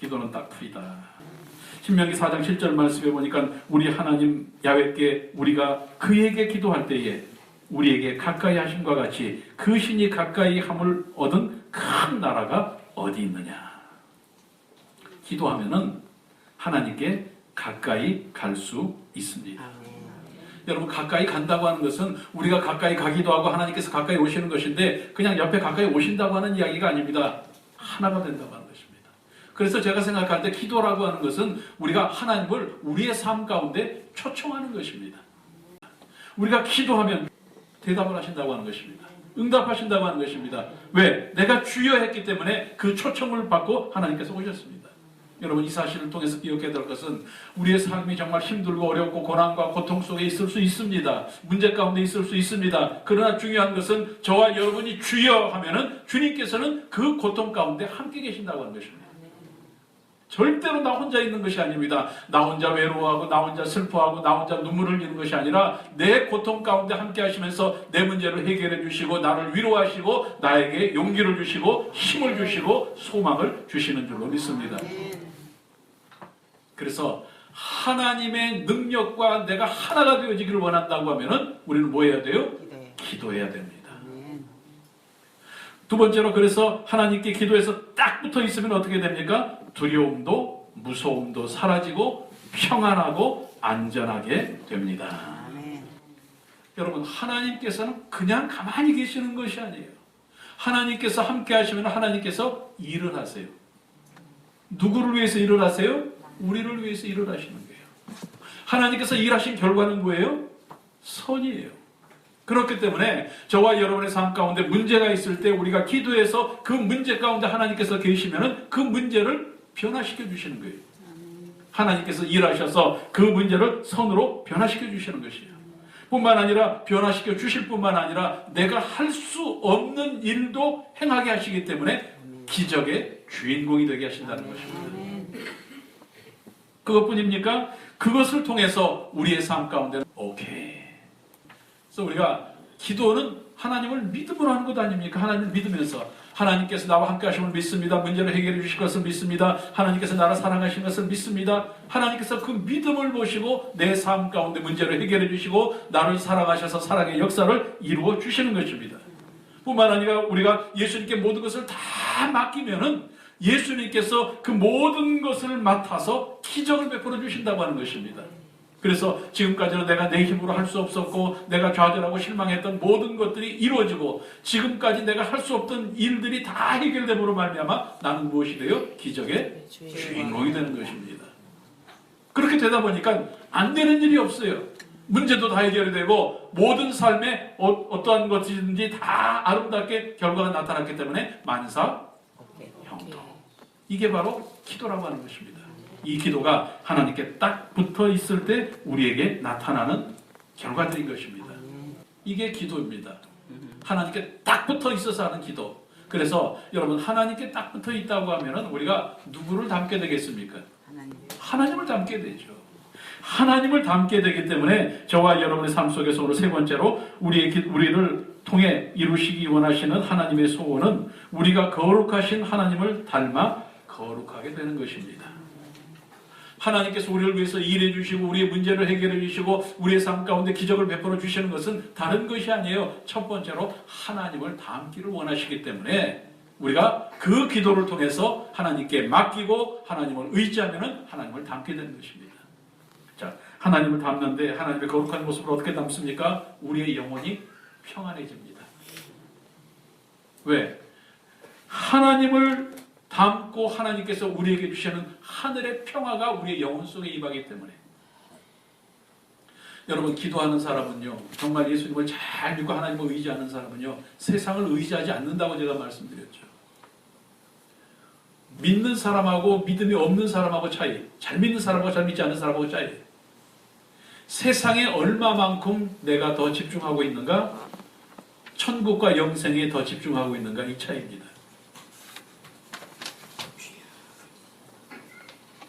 기도는 딱 풀이다. 신명기 4장 7절 말씀에 보니까 우리 하나님 야훼께 우리가 그에게 기도할 때에 우리에게 가까이 하심과 같이 그 신이 가까이 함을 얻은 큰 나라가 어디 있느냐. 기도하면은 하나님께 가까이 갈 수 있습니다. 여러분 가까이 간다고 하는 것은 우리가 가까이 가기도 하고 하나님께서 가까이 오시는 것인데 그냥 옆에 가까이 오신다고 하는 이야기가 아닙니다. 하나가 된다고. 그래서 제가 생각할 때 기도라고 하는 것은 우리가 하나님을 우리의 삶 가운데 초청하는 것입니다. 우리가 기도하면 대답을 하신다고 하는 것입니다. 응답하신다고 하는 것입니다. 왜? 내가 주여 했기 때문에 그 초청을 받고 하나님께서 오셨습니다. 여러분 이 사실을 통해서 기억해야 될 것은 우리의 삶이 정말 힘들고 어렵고 고난과 고통 속에 있을 수 있습니다. 문제 가운데 있을 수 있습니다. 그러나 중요한 것은 저와 여러분이 주여 하면은 주님께서는 그 고통 가운데 함께 계신다고 하는 것입니다. 절대로 나 혼자 있는 것이 아닙니다. 나 혼자 외로워하고 나 혼자 슬퍼하고 나 혼자 눈물을 흘리는 것이 아니라 내 고통 가운데 함께 하시면서 내 문제를 해결해 주시고 나를 위로하시고 나에게 용기를 주시고 힘을 주시고 소망을 주시는 줄로 믿습니다. 그래서 하나님의 능력과 내가 하나가 되어지기를 원한다고 하면은 우리는 뭐 해야 돼요? 기도해. 기도해야 됩니다. 두 번째로 그래서 하나님께 기도해서 딱 붙어 있으면 어떻게 됩니까? 두려움도 무서움도 사라지고 평안하고 안전하게 됩니다. 아멘. 여러분 하나님께서는 그냥 가만히 계시는 것이 아니에요. 하나님께서 함께 하시면 하나님께서 일을 하세요. 누구를 위해서 일을 하세요? 우리를 위해서 일을 하시는 거예요. 하나님께서 일하신 결과는 뭐예요? 선이에요. 그렇기 때문에 저와 여러분의 삶 가운데 문제가 있을 때 우리가 기도해서 그 문제 가운데 하나님께서 계시면은 그 문제를 변화시켜 주시는 거예요. 하나님께서 일하셔서 그 문제를 선으로 변화시켜 주시는 것이에요. 뿐만 아니라 변화시켜 주실 뿐만 아니라 내가 할 수 없는 일도 행하게 하시기 때문에 기적의 주인공이 되게 하신다는 것입니다. 그것뿐입니까? 그것을 통해서 우리의 삶 가운데 오케이. 그래서 우리가 기도는 하나님을 믿음으로 하는 것 아닙니까? 하나님을 믿으면서 하나님께서 나와 함께 하심을 믿습니다. 문제를 해결해 주실 것을 믿습니다. 하나님께서 나를 사랑하신 것을 믿습니다. 하나님께서 그 믿음을 보시고 내 삶 가운데 문제를 해결해 주시고 나를 사랑하셔서 사랑의 역사를 이루어 주시는 것입니다. 뿐만 아니라 우리가 예수님께 모든 것을 다 맡기면은 예수님께서 그 모든 것을 맡아서 기적을 베풀어 주신다고 하는 것입니다. 그래서 지금까지는 내가 내 힘으로 할 수 없었고 내가 좌절하고 실망했던 모든 것들이 이루어지고 지금까지 내가 할 수 없던 일들이 다 해결됨으로 말미암아 나는 무엇이 돼요? 기적의 주인공이 되는 것입니다. 그렇게 되다 보니까 안 되는 일이 없어요. 문제도 다 해결이 되고 모든 삶에 어, 떠한 것이든지 다 아름답게 결과가 나타났기 때문에 만사. 형통. 이게 바로 기도라고 하는 것입니다. 이 기도가 하나님께 딱 붙어 있을 때 우리에게 나타나는 결과들인 것입니다. 이게 기도입니다. 하나님께 딱 붙어 있어서 하는 기도. 그래서 여러분 하나님께 딱 붙어 있다고 하면은 우리가 누구를 닮게 되겠습니까? 하나님. 하나님을 닮게 되죠. 하나님을 닮게 되기 때문에 저와 여러분의 삶 속에서 오늘 세 번째로 우리의 기- 우리를 통해 이루시기 원하시는 하나님의 소원은 우리가 거룩하신 하나님을 닮아 거룩하게 되는 것입니다. 하나님께서 우리를 위해서 일해 주시고 우리의 문제를 해결해 주시고 우리의 삶 가운데 기적을 베풀어 주시는 것은 다른 것이 아니에요. 첫 번째로 하나님을 닮기를 원하시기 때문에 우리가 그 기도를 통해서 하나님께 맡기고 하나님을 의지하면 하나님을 닮게 되는 것입니다. 자, 하나님을 닮는데 하나님의 거룩한 모습을 어떻게 닮습니까? 우리의 영혼이 평안해집니다. 왜? 하나님을 닮고 하나님께서 우리에게 주시는 하늘의 평화가 우리의 영혼 속에 임하기 때문에 여러분 기도하는 사람은요 정말 예수님을 잘 믿고 하나님을 의지하는 사람은요 세상을 의지하지 않는다고 제가 말씀드렸죠. 믿는 사람하고 믿음이 없는 사람하고 차이, 잘 믿는 사람하고 잘 믿지 않는 사람하고 차이. 세상에 얼마만큼 내가 더 집중하고 있는가? 천국과 영생에 더 집중하고 있는가? 이 차이입니다.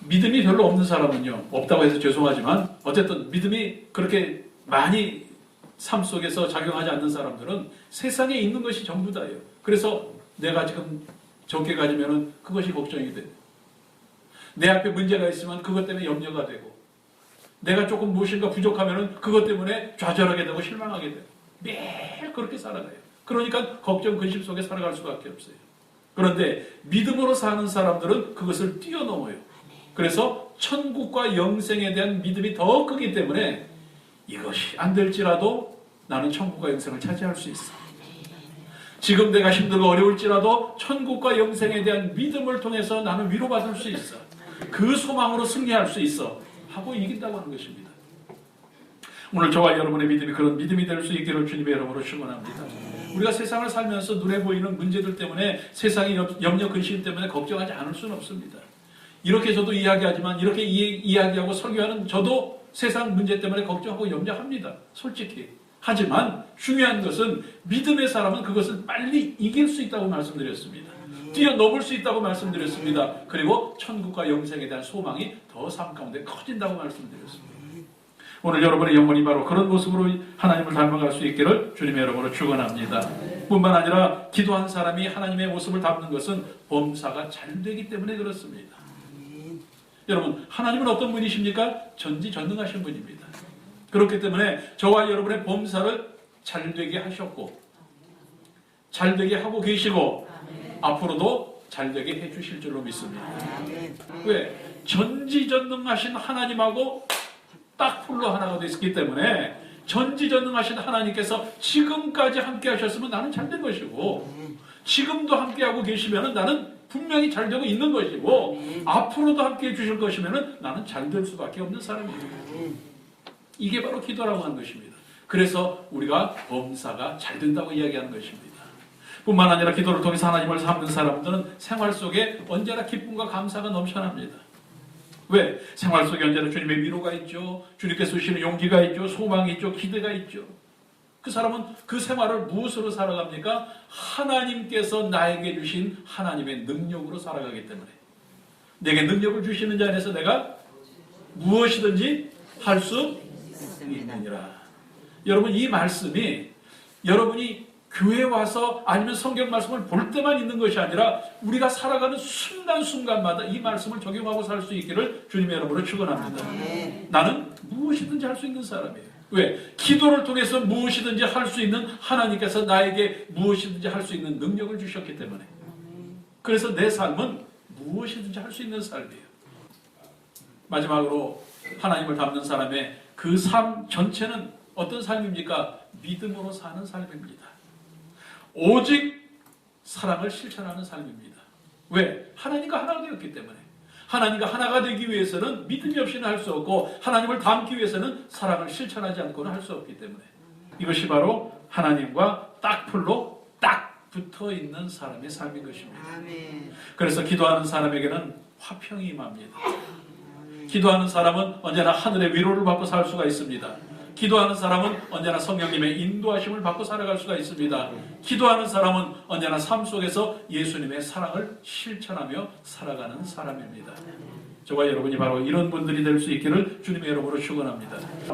믿음이 별로 없는 사람은요, 없다고 해서 죄송하지만, 어쨌든 믿음이 그렇게 많이 삶 속에서 작용하지 않는 사람들은 세상에 있는 것이 전부 다예요. 그래서 내가 지금 적게 가지면은 그것이 걱정이 돼. 내 앞에 문제가 있으면 그것 때문에 염려가 되고 내가 조금 무엇인가 부족하면은 그것 때문에 좌절하게 되고 실망하게 되고 매일 그렇게 살아가요. 그러니까 걱정 근심 속에 살아갈 수밖에 없어요. 그런데 믿음으로 사는 사람들은 그것을 뛰어넘어요. 그래서 천국과 영생에 대한 믿음이 더 크기 때문에 이것이 안 될지라도 나는 천국과 영생을 차지할 수 있어. 지금 내가 힘들고 어려울지라도 천국과 영생에 대한 믿음을 통해서 나는 위로받을 수 있어. 그 소망으로 승리할 수 있어. 하고 이긴다고 하는 것입니다. 오늘 저와 여러분의 믿음이 그런 믿음이 될 수 있기를 주님의 이름으로 축원합니다. 우리가 세상을 살면서 눈에 보이는 문제들 때문에 세상의 염려 근심 때문에 걱정하지 않을 수는 없습니다. 이렇게 저도 이야기하지만 이렇게 이, 이야기하고 설교하는 저도 세상 문제 때문에 걱정하고 염려합니다. 솔직히. 하지만 중요한 것은 믿음의 사람은 그것을 빨리 이길 수 있다고 말씀드렸습니다. 뛰어넘을 수 있다고 말씀드렸습니다. 그리고 천국과 영생에 대한 소망이 더 삶 가운데 커진다고 말씀드렸습니다. 오늘 여러분의 영혼이 바로 그런 모습으로 하나님을 닮아갈 수 있기를 주님의 이름으로 축원합니다. 뿐만 아니라 기도한 사람이 하나님의 모습을 닮는 것은 범사가 잘 되기 때문에 그렇습니다. 여러분 하나님은 어떤 분이십니까? 전지전능하신 분입니다. 그렇기 때문에 저와 여러분의 범사를 잘 되게 하셨고 잘 되게 하고 계시고 앞으로도 잘 되게 해주실 줄로 믿습니다. 왜? 전지전능하신 하나님하고 딱 풀로 하나가 되었기 때문에 전지전능하신 하나님께서 지금까지 함께 하셨으면 나는 잘된 것이고 지금도 함께 하고 계시면 나는 분명히 잘 되고 있는 것이고 앞으로도 함께 해 주실 것이면 나는 잘 될 수밖에 없는 사람입니다. 이게 바로 기도라고 하는 것입니다. 그래서 우리가 범사가 잘 된다고 이야기하는 것입니다. 뿐만 아니라 기도를 통해서 하나님을 삼는 사람들은 생활 속에 언제나 기쁨과 감사가 넘쳐납니다. 왜? 생활 속에 언제나 주님의 위로가 있죠. 주님께서 주시는 용기가 있죠. 소망이 있죠. 기대가 있죠. 그 사람은 그 생활을 무엇으로 살아갑니까? 하나님께서 나에게 주신 하나님의 능력으로 살아가기 때문에. 내게 능력을 주시는 자 안에서 내가 무엇이든지 할 수 있느니라. 여러분, 이 말씀이 여러분이 교회 와서 아니면 성경 말씀을 볼 때만 있는 것이 아니라 우리가 살아가는 순간순간마다 이 말씀을 적용하고 살 수 있기를 주님의 이름으로 축원합니다. 나는 무엇이든지 할 수 있는 사람이에요. 왜? 기도를 통해서 무엇이든지 할 수 있는 하나님께서 나에게 무엇이든지 할 수 있는 능력을 주셨기 때문에. 그래서 내 삶은 무엇이든지 할 수 있는 삶이에요. 마지막으로 하나님을 닮는 사람의 그 삶 전체는 어떤 삶입니까? 믿음으로 사는 삶입니다. 오직 사랑을 실천하는 삶입니다. 왜? 하나님과 하나가 되었기 때문에. 하나님과 하나가 되기 위해서는 믿음이 없이는 할 수 없고 하나님을 닮기 위해서는 사랑을 실천하지 않고는 할 수 없기 때문에 이것이 바로 하나님과 딱 풀로 딱 붙어 있는 사람의 삶인 것입니다. 그래서 기도하는 사람에게는 화평이 임합니다. 기도하는 사람은 언제나 하늘의 위로를 받고 살 수가 있습니다. 기도하는 사람은 언제나 성령님의 인도하심을 받고 살아갈 수가 있습니다. 기도하는 사람은 언제나 삶 속에서 예수님의 사랑을 실천하며 살아가는 사람입니다. 저와 여러분이 바로 이런 분들이 될 수 있기를 주님의 이름으로 축원합니다.